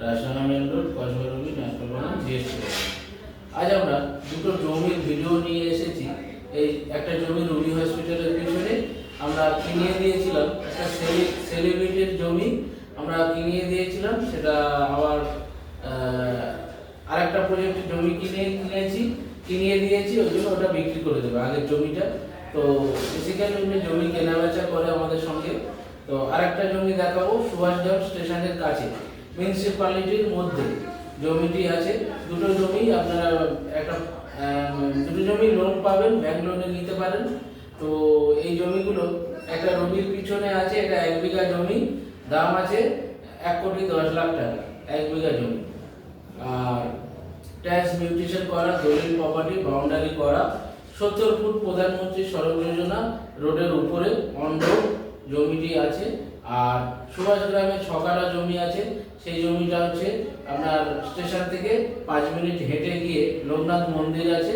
রাজসানা main road কসবারবি national বনাম GST আজ আমরা দুটো জমির ভিডিও নিয়ে এসেছি। এই একটা জমি রুবি হসপিটালের পিছনে আমরা কিনে দিয়েছিলাম, একটা সেলিব্রিটির জমি আমরা কিনিয়ে দিয়েছিলাম, সেটা আবার আরেকটা প্রজেক্টের জমি কিনে, কিনেছি, কিনিয়ে দিয়েছি, ওই জন্য ওটা বিক্রি করে দেবে আগের জমিটা। তো বেসিক্যালি উনি জমি কেনা বেচা করে আমাদের সঙ্গে। তো আরেকটা জমি দেখাবো সুভাষগ্রাম স্টেশনের কাছে। মিউনিসিপালিটির মধ্যে জমিটি আছে। দুটো জমি আপনারা একটা দুটো জমি লোন পাবেন ব্যাংক লোনে নিতে পারেন। তো এই জমিগুলো একটা রবির পিছনে আছে এটা এক বিঘা জমি, দাম আছে এক কোটি দশ লাখ টাকা, এক বিঘা জমি। আর ট্যাক্স মিউটেশন করা, দলিল প্রপার্টি বাউন্ডারি করা, সত্তর ফুট প্রধানমন্ত্রী সড়ক যোজনা, রোডের উপরে অন রোড জমিটি আছে। আর সুভাষ গ্রামে ছকাটা জমি আছে, সেই জমিটা হচ্ছে আপনার স্টেশন থেকে পাঁচ মিনিট হেঁটে গিয়ে লোকনাথ মন্দির আছে।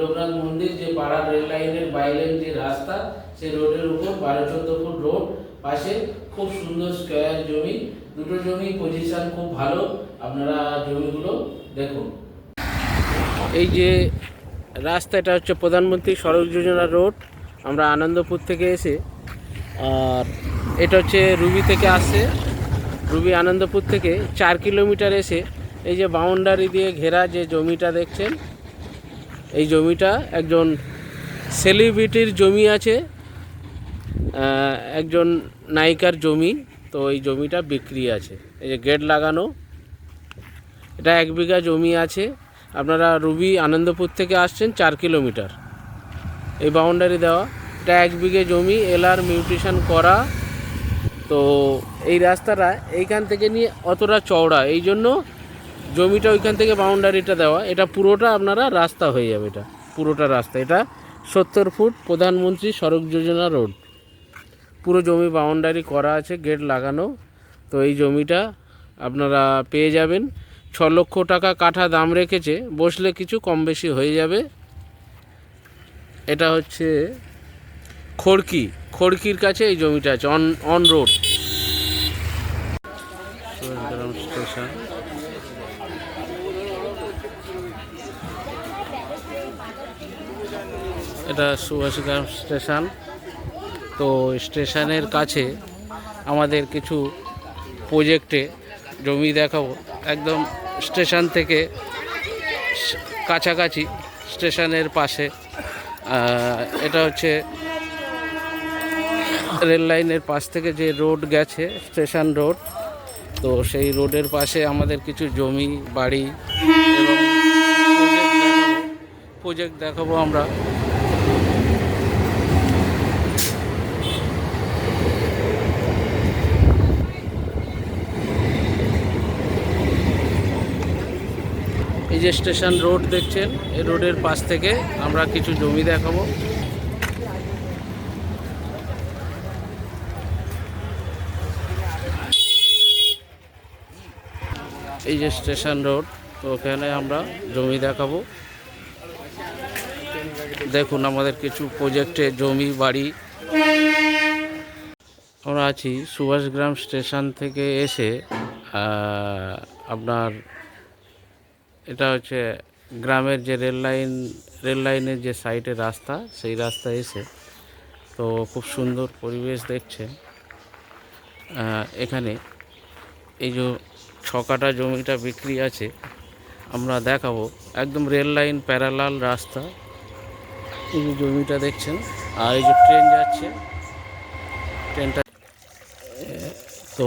লোকনাথ মন্দির যে পাড়ার রেল লাইনের বাইলেন যে রাস্তা সেই রোডের উপর বারো চোদ্দ ফুট রোড, পাশে খুব সুন্দর স্কোয়ার জমি। দুটো জমি পজিশন খুব ভালো। আপনারা জমিগুলো দেখুন। এই যে রাস্তাটা হচ্ছে প্রধানমন্ত্রী সড়ক যোজনা রোড। আমরা আনন্দপুর থেকে এসে আর এটা হচ্ছে রুবি থেকে আসছে। রুবি আনন্দপুর থেকে চার কিলোমিটার এসে এই যে বাউন্ডারি দিয়ে ঘেরা যে জমিটা দেখছেন, এই জমিটা একজন সেলিব্রিটির জমি আছে একজন নায়িকার জমি, তো এই জমিটা বিক্রি আছে। এই যে গেট লাগানো, এটা এক বিঘা জমি আছে। আপনারা রুবি আনন্দপুর থেকে আসছেন চার কিলোমিটার। এই বাউন্ডারি দেওয়া, এটা এক বিঘে জমি এলআর মিউটেশন করা তো এই রাস্তাটা এইখান থেকে নিয়ে অতটা চওড়া, এই জন্য জমিটা ওইখান থেকে বাউন্ডারিটা দেওয়া, এটা পুরোটা আপনারা রাস্তা হয়ে যাবে এটা, পুরোটা রাস্তা। এটা সত্তর ফুট প্রধানমন্ত্রী সড়ক যোজনা রোড। পুরো জমি বাউন্ডারি করা আছে, গেট লাগানো, তো এই জমিটা আপনারা পেয়ে যাবেন। ছ লক্ষ টাকা কাঠা দাম রেখেছে, বসলে কিছু কম বেশি হয়ে যাবে। এটা হচ্ছে খড়কি, খড়কির কাছে এই জমিটা আছে অন অন রোড স্টেশন এটা সুভাষগ্রাম স্টেশন তো স্টেশনের কাছে আমাদের কিছু প্রজেক্টে জমি দেখাবো। একদম স্টেশন থেকে কাছাকাছি স্টেশনের পাশে। এটা হচ্ছে রেল লাইনের পাশ থেকে যে রোড গেছে, স্টেশন রোড, তো সেই রোডের পাশে আমাদের কিছু জমি, বাড়ি এবং প্রজেক্ট দেখাবো আমরা। এই যে স্টেশন রোড দেখছেন, এই রোডের পাশ থেকে আমরা কিছু জমি দেখাবো। এই যে স্টেশন রোড, তো ওখানে আমরা জমি দেখাবো। দেখুন আমাদের কিছু প্রজেক্টে জমি, বাড়ি। আমরা আছি সুভাষগ্রাম স্টেশন থেকে এসে আপনার এটা হচ্ছে গ্রামের যে রেল লাইন, রেল লাইনের যে সাইডে রাস্তা, সেই রাস্তা এসে, তো খুব সুন্দর পরিবেশ দেখছে এখানে এই যে ছকাটা জমিটা বিক্রি আছে, আমরা দেখাবো। একদম রেল লাইন, প্যারালাল রাস্তা। এই জমিটা দেখছেন, আর এই যে ট্রেন যাচ্ছে, ট্রেনটা তো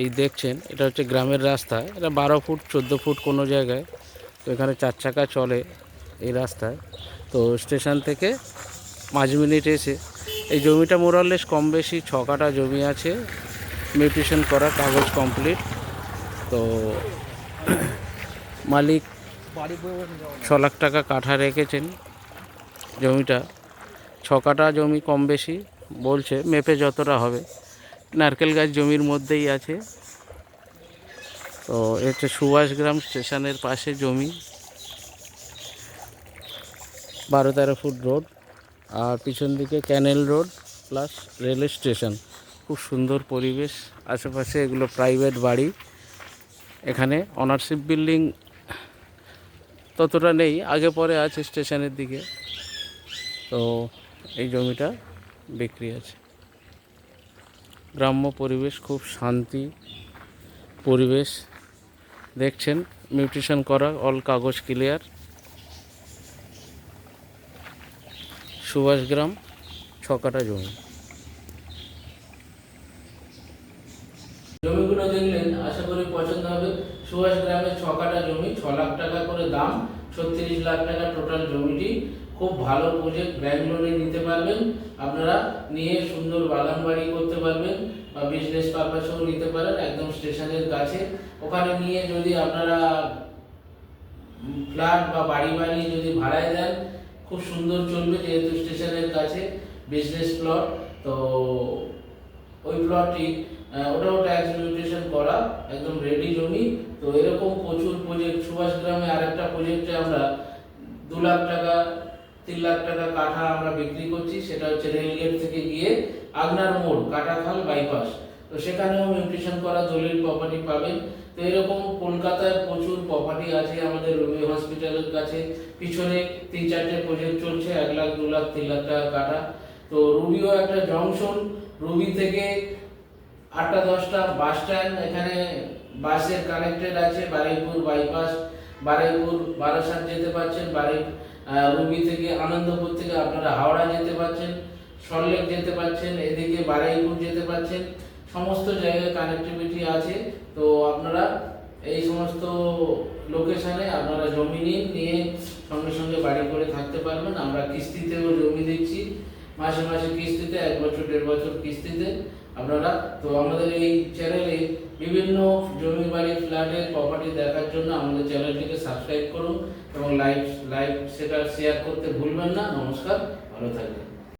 এই দেখছেন, এটা হচ্ছে গ্রামের রাস্তা। এটা বারো ফুট, চোদ্দ ফুট কোনো জায়গায়। তো এখানে চার চাকা চলে এই রাস্তায়। তো স্টেশন থেকে পাঁচ মিনিট এসে। এই জমিটা মোরালেস কম বেশি ছ কাটা জমি আছে। মিউটেশন করা, কাগজ কমপ্লিট। তো মালিক ছ লাখ টাকা কাঠা রেখেছেন জমিটা। ছ কাঠা জমি কম বেশি বলছে, মেপে যতটা হবে। নারকেল গাছ জমির মধ্যেই আছে। তো এ হচ্ছে সুভাষগ্রাম স্টেশনের পাশে জমি। বারো তেরো ফুট রোড আর পিছন দিকে canal road plus rail station. খুব সুন্দর পরিবেশ। আশেপাশে এগুলো প্রাইভেট বাড়ি। এখানে অনারশিপ বিল্ডিং ততটা নেই, আগে পরে আছে স্টেশনের দিকে। তো এই জমিটা বিক্রি আছে। গ্রাম্য পরিবেশ, খুব শান্তি পরিবেশ। দেখছেন মিউটেশন করা অল কাগজ ক্লিয়ার সুভাষগ্রাম ছকাটা জমি। জমিগুলো দেখলেন আশা করি পছন্দ হবে সুভাষ গ্রামে ছ কাটা জমি, ছ লাখ টাকা করে দাম, ছত্রিশ লাখ টাকা টোটাল জমিটি। খুব ভালো প্রজেক্ট ব্যাংক লোনে নিতে পারবেন। আপনারা নিয়ে সুন্দর বাগান বাড়ি করতে পারবেন বা বিজনেস পারপাসেও নিতে পারেন, একদম স্টেশনের কাছে। ওখানে নিয়ে যদি আপনারা ফ্ল্যাট বা বাড়ি বানিয়ে যদি ভাড়ায় দেন, খুব সুন্দর চলবে যেহেতু স্টেশনের কাছে বিজনেস প্লট তো ওই প্লটটি ওটাও ট্যাক্স মিউটেশন করা, একদম রেডি জমি। তো এরকম প্রচুর প্রজেক্ট সুভাষ গ্রামে আরেকটা প্রজেক্টে আমরা দু লাখ টাকা, তিন লাখ টাকা কাঠা আমরা বিক্রি করছি, সেটা হচ্ছে রেলগেট থেকে গিয়ে আগনার মোড় কাটাখাল বাইপাস তো সেখানেও মিউটেশন করা, দলিল প্রপার্টি পাবেন। তো এরকম কলকাতায় প্রচুর প্রপার্টি আছে আমাদের রবি হসপিটালের কাছে। পিছনে তিন চারটে প্রজেক্ট চলছে, এক লাখ, দু লাখ, তিন লাখ টাকা কাটা তো রুবিও একটা জংশন রুবি থেকে আটটা, দশটা বাস স্ট্যান্ড এখানে বাসের কানেক্টেড আছে, বারুইপুর বাইপাস বারুইপুর বারাসাত যেতে পারছেন, বারুই রুবি থেকে আনন্দপুর থেকে আপনারা হাওড়া যেতে পারছেন সল্লেক যেতে পারছেন, এদিকে বারুইপুর যেতে পারছেন, সমস্ত জায়গায় কানেক্টিভিটি আছে, তো আপনারা এই সমস্ত লোকেশানে আপনারা জমি নিন, নিয়ে সঙ্গে সঙ্গে বাড়ি করে থাকতে পারবেন, আমরা কিস্তিতেও জমি দিচ্ছি। মাসে মাসে কিস্তিতে, এক বছর, দেড় বছর কিস্তিতে আপনারা, তো আমাদের এই চ্যানেলে বিভিন্ন জমি বাড়ি ফ্ল্যাটের প্রপার্টি দেখার জন্য আমাদের চ্যানেলটিকে সাবস্ক্রাইব করুন এবং লাইক লাইক সেটা শেয়ার করতে ভুলবেন না। নমস্কার, ভালো থাকবেন।